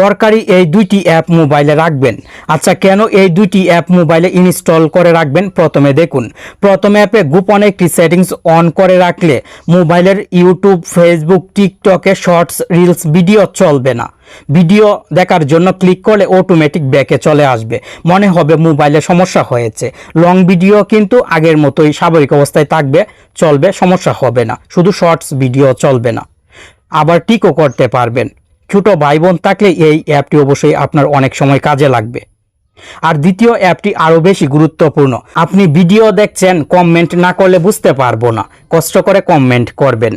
দরকারি এই দুইটি অ্যাপ মোবাইলে রাখবেন। আচ্ছা কেন এই দুইটি অ্যাপ মোবাইলে ইনস্টল করে রাখবেন? প্রথমে দেখুন। প্রথমে অ্যাপে গোপন একটি সেটিংস অন করে রাখলে মোবাইলের ইউটিউব, ফেসবুক, টিকটকে শর্টস, রিলস, ভিডিও চলবে না। ভিডিও দেখার জন্য ক্লিক করলে অটোমেটিক ব্যাকে চলে আসবে। মনে হবে মোবাইলে সমস্যা হয়েছে। লং ভিডিও কিন্তু আগের মতোই স্বাভাবিক অবস্থায় থাকবে, চলবে, সমস্যা হবে না। শুধু শর্টস, ভিডিও চলবে না। আবার টিকও করতে পারবেন। ছোট ভাই বোন থাকলে এই অ্যাপটি অবশ্যই আপনার অনেক সময় কাজে লাগবে। আর দ্বিতীয় অ্যাপটি আরও বেশি গুরুত্বপূর্ণ। আপনি ভিডিও দেখছেন, কমেন্ট না করলে বুঝতে পারব না। কষ্ট করে কমেন্ট করবেন।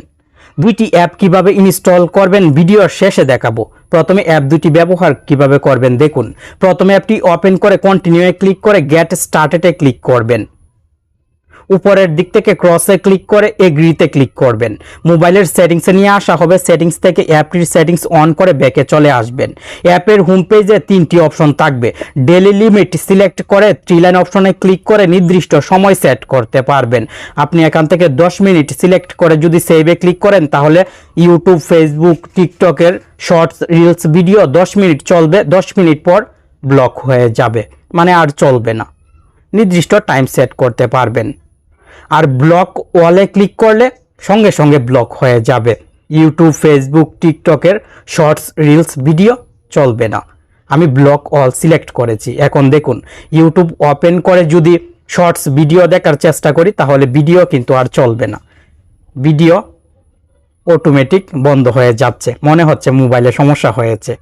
দুইটি অ্যাপ কীভাবে ইনস্টল করবেন ভিডিওর শেষে দেখাবো। প্রথমে অ্যাপ দুটি ব্যবহার কীভাবে করবেন দেখুন। প্রথমে অ্যাপটি ওপেন করে কন্টিনিউয়ে ক্লিক করে গেট স্টার্টেডে ক্লিক করবেন। উপরের দিক থেকে ক্রসে ক্লিক করে এগ্রিতে ক্লিক করবেন। মোবাইলের সেটিংসে নিয়ে আসা হবে। সেটিংস থেকে অ্যাপটির সেটিংস অন করে ব্যাকে চলে আসবেন। অ্যাপের হোম পেজে তিনটি অপশন থাকবে। ডেলি লিমিট সিলেক্ট করে থ্রি লাইন অপশনে ক্লিক করে নির্দিষ্ট সময় সেট করতে পারবেন। আপনি এখান থেকে দশ মিনিট সিলেক্ট করে যদি সেভে ক্লিক করেন, তাহলে ইউটিউব ফেসবুক টিকটকের শর্টস রিলস ভিডিও দশ মিনিট চলবে। দশ মিনিট পর ব্লক হয়ে যাবে। মানে আর চলবে না। নির্দিষ্ট টাইম সেট করতে পারবেন। আর ব্লক ওয়ালে ক্লিক করলে সঙ্গে সঙ্গে ব্লক হয়ে যাবে। ইউটিউব, ফেসবুক টিকটকের শর্টস, রিলস, ভিডিও চলবে না। আমি ব্লক অল সিলেক্ট করেছি। এখন দেখুন, ইউটিউব ওপেন করে যদি শর্টস, ভিডিও দেখার চেষ্টা করি, তাহলে ভিডিও কিন্তু আর চলবে না। ভিডিও অটোমেটিক বন্ধ হয়ে যাচ্ছে। মনে হচ্ছে মোবাইলে সমস্যা হয়েছে।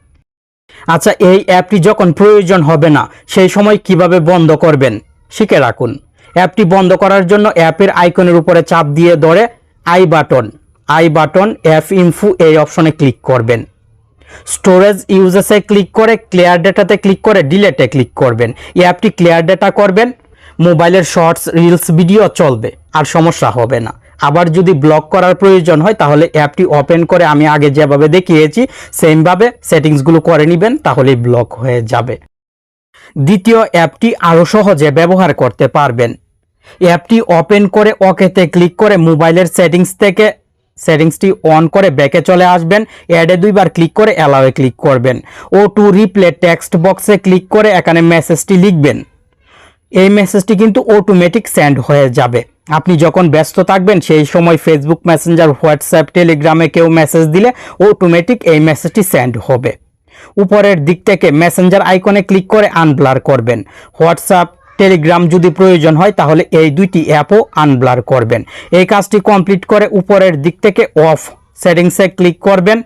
আচ্ছা এই অ্যাপটি যখন প্রয়োজন হবে না, সেই সময় কীভাবে বন্ধ করবেন? শিখে রাখুন। অ্যাপটি বন্ধ করার জন্য অ্যাপের আইকনের উপরে চাপ দিয়ে ধরে I button. I button, app info এই অপশনে ক্লিক করবেন। স্টোরেজ ইউজেসে ক্লিক করে ক্লিয়ার ডেটাতে ক্লিক করে ডিলেটে ক্লিক করবেন। অ্যাপটি ক্লিয়ার ডেটা করবেন, মোবাইলের শর্টস, রিলস, ভিডিও চলবে, আর সমস্যা হবে না। আবার যদি ব্লক করার প্রয়োজন হয়, তাহলে অ্যাপটি ওপেন করে আমি আগে যেভাবে দেখিয়েছি, সেমভাবে সেটিংসগুলো করে নেবেন, তাহলেই ব্লক হয়ে যাবে। দ্বিতীয় অ্যাপটি আরও সহজে ব্যবহার করতে পারবেন। অ্যাপটি ওপেন করে ওকেতে ক্লিক করে মোবাইলের সেটিংস থেকে সেটিংসটি অন করে ব্যাকে চলে আসবেন। অ্যাডে দুইবার ক্লিক করে অ্যালাওয়ে ক্লিক করবেন। ও টু রিপ্লে টেক্সট বক্সে ক্লিক করে এখানে মেসেজটি লিখবেন। এই মেসেজটি কিন্তু অটোমেটিক সেন্ড হয়ে যাবে। আপনি যখন ব্যস্ত থাকবেন, সেই সময় ফেসবুক মেসেঞ্জার হোয়াটসঅ্যাপ টেলিগ্রামে কেউ মেসেজ দিলে অটোমেটিক এই মেসেজটি সেন্ড হবে। উপরের দিক থেকে মেসেঞ্জার আইকনে ক্লিক করে আনব্লার করবেন। হোয়াটসঅ্যাপ টেলিগ্রাম যদি প্রয়োজন হয়, তাহলে এই দুইটি অ্যাপও আনব্লার করবেন। এই কাজটি কমপ্লিট করে উপরের দিক থেকে অফ সেটিংসে ক্লিক করবেন।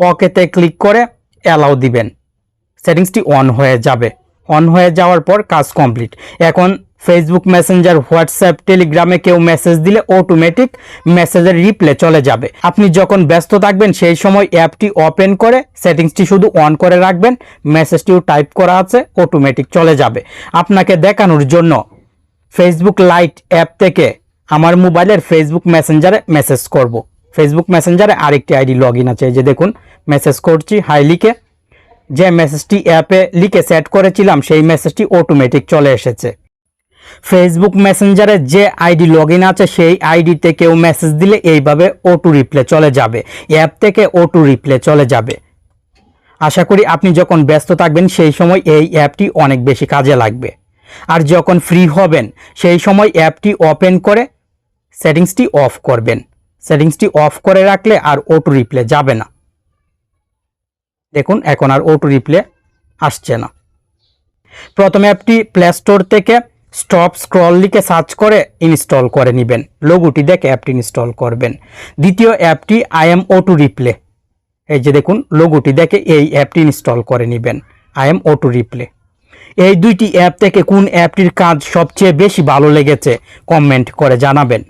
ওকেতে ক্লিক করে অ্যালাউ দিবেন। সেটিংসটি অন হয়ে যাবে। অন হয়ে যাওয়ার পর কাজ কমপ্লিট এখন ফেসবুক মেসেঞ্জার হোয়াটসঅ্যাপ টেলিগ্রামে কেউ মেসেজ দিলে অটোমেটিক মেসেজের রিপ্লে চলে যাবে। আপনি যখন ব্যস্ত থাকবেন, সেই সময় অ্যাপটি ওপেন করে সেটিংসটি শুধু অন করে রাখবেন মেসেজটিও টাইপ করা আছে অটোমেটিক চলে যাবে। আপনাকে দেখানোর জন্য ফেসবুক লাইট অ্যাপ থেকে আমার মোবাইলের ফেসবুক মেসেঞ্জারে মেসেজ করব। ফেসবুক মেসেঞ্জারে আরেকটি আইডি লগ ইন আছে যে দেখুন মেসেজ করছি হাই লিখে। যে মেসেজটি অ্যাপে লিখে সেট করেছিলাম, সেই মেসেজটি অটোমেটিক চলে এসেছে। ফেসবুক মেসেঞ্জারে যে আইডি লগ আছে, সেই আইডিতে কেউ মেসেজ দিলে এইভাবে অটো রিপ্লে চলে যাবে। অ্যাপ থেকে অটো রিপ্লে চলে যাবে। আশা করি আপনি যখন ব্যস্ত থাকবেন, সেই সময় এই অ্যাপটি অনেক বেশি কাজে লাগবে। আর যখন ফ্রি হবেন, সেই সময় অ্যাপটি ওপেন করে সেটিংসটি অফ করবেন। সেটিংসটি অফ করে রাখলে আর অটো রিপ্লে যাবে না। দেখুন, এখন আর অটো রিপ্লে আসছে না। প্রথমে অ্যাপটি প্লে স্টোর থেকে স্টপ স্ক্রল লিখে সার্চ করে ইনস্টল করে নেবেন। লোগোটি দেখে অ্যাপটি ইনস্টল করবেন। দ্বিতীয় অ্যাপটি আই এম টু রিপ্লে এই যে দেখুন, লোগোটি দেখে এই অ্যাপটি ইনস্টল করে নেবেন। আই এম টু রিপ্লে এই দুইটি অ্যাপ থেকে কোন অ্যাপটির কাজ সবচেয়ে বেশি ভালো লেগেছে, কমেন্ট করে জানাবেন।